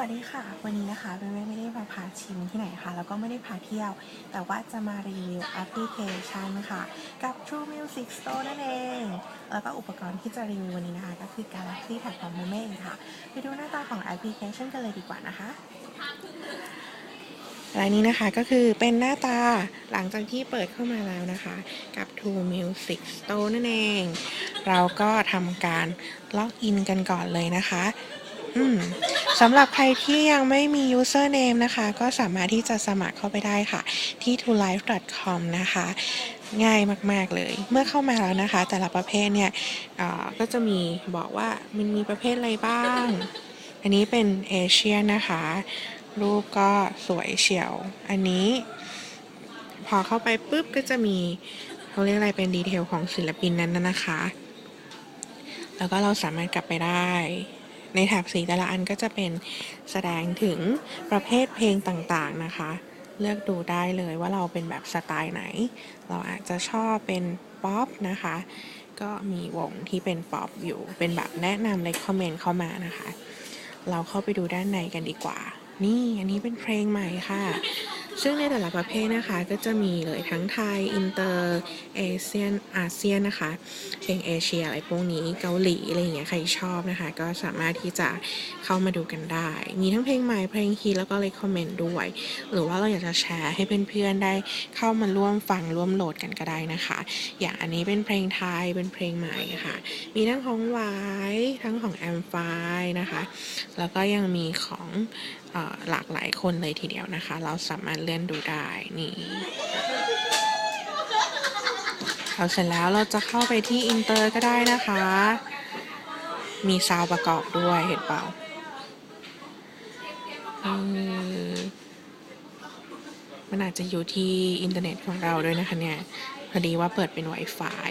วัสดีค่ะ วันนี้นะคะเบนไม่ได้มาพาชิมที่ไหนค่ะ แล้วก็ไม่ได้พาเที่ยว แต่ว่าจะมารีวิวแอปพลิเคชันค่ะ กับ True Music Store นั่นเอง แล้วก็อุปกรณ์ที่จะรีวิววันนี้นะคะ ก็คือ Galaxy Tab ของ m ม m เองค่ะ ไปดูหน้าตาของแอปพลิเคชันกันเลยดีกว่านะคะและนี้นะคะก็คือเป็นหน้าตาหลังจากที่เปิดเข้ามาแล้วนะคะ กับ True Music Store นั่นเอง เราก็ทำการล็อกอินกันก่อนเลยนะคะ อืม สำหรับใครที่ยังไม่มี username นะคะ ก็สามารถที่จะสมัครเข้าไปได้ค่ะ ที่ t o l i f e c o m นะคะ ง่ายมาก ๆ เลย เมื่อเข้ามาแล้วนะคะ แต่ละประเภทเนี่ยก็จะมีบอกว่ามันมีประเภทอะไรบ้าง อันนี้เป็นเอเชียนะคะ รูปก็สวยเฉียว อันนี้ พอเข้าไปปุ๊บก็จะมีเขาเรียกอะไรเป็นดีเทลของศิลปินนั้นนะคะ แล้วก็เราสามารถกลับไปได้ ในแถบสีแต่ละอันก็จะเป็นแสดงถึงประเภทเพลงต่างๆนะคะ เลือกดูได้เลยว่าเราเป็นแบบสไตล์ไหน เราอาจจะชอบเป็นป๊อปนะคะ ก็มีวงที่เป็นป๊อปอยู่ เป็นแบบแนะนำเลยคอมเมนต์เข้ามานะคะ เราเข้าไปดูด้านในกันดีกว่า นี่อันนี้เป็นเพลงใหม่ค่ะ ซึ่งในแต่ละประเภทนะคะก็จะมีเลยทั้งไทย อินเตอร์ เอเชียน อาเซียนนะคะเพลงเอเชียอะไรพวกนี้เกาหลีอะไรอย่างเงี้ยใครชอบนะคะ ก็สามารถที่จะเข้ามาดูกันได้ มีทั้งเพลงใหม่เพลงฮิตแล้วก็เลยคอมเมนต์ด้วย หรือว่าเราอยากจะแชร์ให้เพื่อนๆได้เข้ามาร่วมฟังร่วมโหลดกันก็ได้นะคะ อย่างอันนี้เป็นเพลงไทยเป็นเพลงใหม่ค่ะ มีทั้งของหวายทั้งของแอมไฟนะคะ แล้วก็ยังมีของอหลากหลายคนเลยทีเดียวนะคะ เราสามารถเล่นดูได้นี่เอาเสร็จแล้วเราจะเข้าไปที่อินเตอร์ก็ได้นะคะ มีซาวด์ประกอบด้วยเห็นเปล่าออมันอาจจะอยู่ที่อินเทอร์เน็ตของเราด้วยนะคะเนี่ย พอดีว่าเปิดเป็น Wi-Fi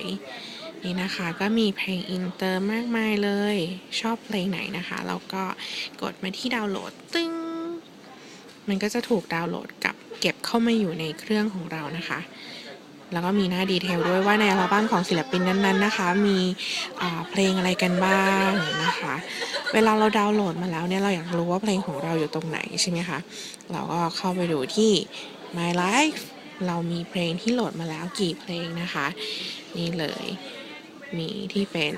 นี่นะคะก็มีเพลงอินเตอร์มากมายเลย ชอบเพลงไหนนะคะ เราก็กดมาที่ดาวน์โหลดตึ้ง มันก็จะถูกดาวน์โหลดกับเก็บเข้ามาอยู่ในเครื่องของเรานะคะ แล้วก็มีหน้าดีเทลด้วยว่าในอัลบั้มของศิลปินนั้นๆนะคะ มีเพลงอะไรกันบ้างนะคะ เวลาเราดาวน์โหลดมาแล้วเนี่ยเราอยากรู้ว่าเพลงของเราอยู่ตรงไหนใช่ไหมคะ เราก็เข้าไปดูที่ My Life เรามีเพลงที่โหลดมาแล้วกี่เพลงนะคะ นี่เลยมีที่เป็น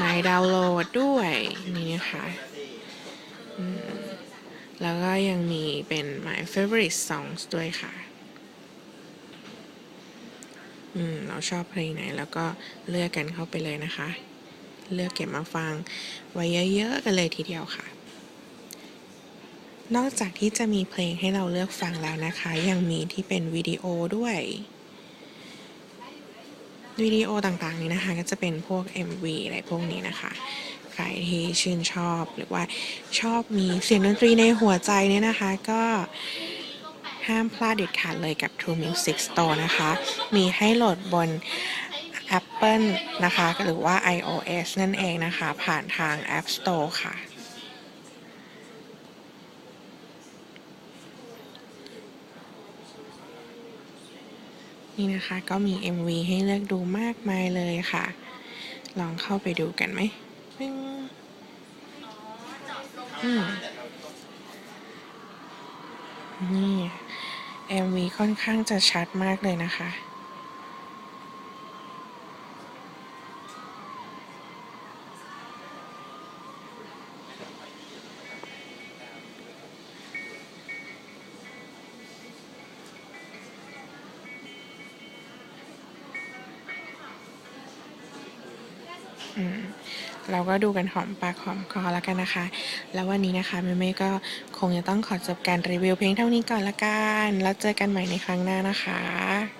My Download ด้วยนี่นะคะอืม แล้วก็ยังมีเป็น My Favorite Songs ด้วยค่ะ อืม เราชอบเพลงไหน แล้วก็เลือกกันเข้าไปเลยนะคะ เลือกเก็บมาฟังไว้เยอะๆกันเลยทีเดียวค่ะ นอกจากที่จะมีเพลงให้เราเลือกฟังแล้วนะคะ ยังมีที่เป็นวิดีโอด้วยวิดีโอต่างๆนี้นะคะ ก็จะเป็นพวก MV อะไรพวกนี้นะคะ รที่ชื่นชอบ หรือว่าชอบมีเสียงดนตรีในหัวใจเนี่ยนะคะ ก็ห้ามพลาดเด็ดขาดเลยกับ True Music Store นะคะ มีให้โหลดบน Apple นะคะ หรือว่า iOS นั่นเองนะคะ ผ่านทาง App Store ค่ะนี่นะคะก็มี MV ให้เลือกดูมากมายเลยค่ะ ลองเข้าไปดูกันไหม ปึ้งอืมนี่ MV ค่อนข้างจะชัดมากเลยนะคะ อืม เราก็ดูกันหอมปากหอมคอแล้วกันนะคะ แล้ววันนี้นะคะเมมเม่ก็คงจะต้องขอจบการรีวิวเพียงเท่านี้ก่อนละกัน แล้วเจอกันใหม่ในครั้งหน้านะคะ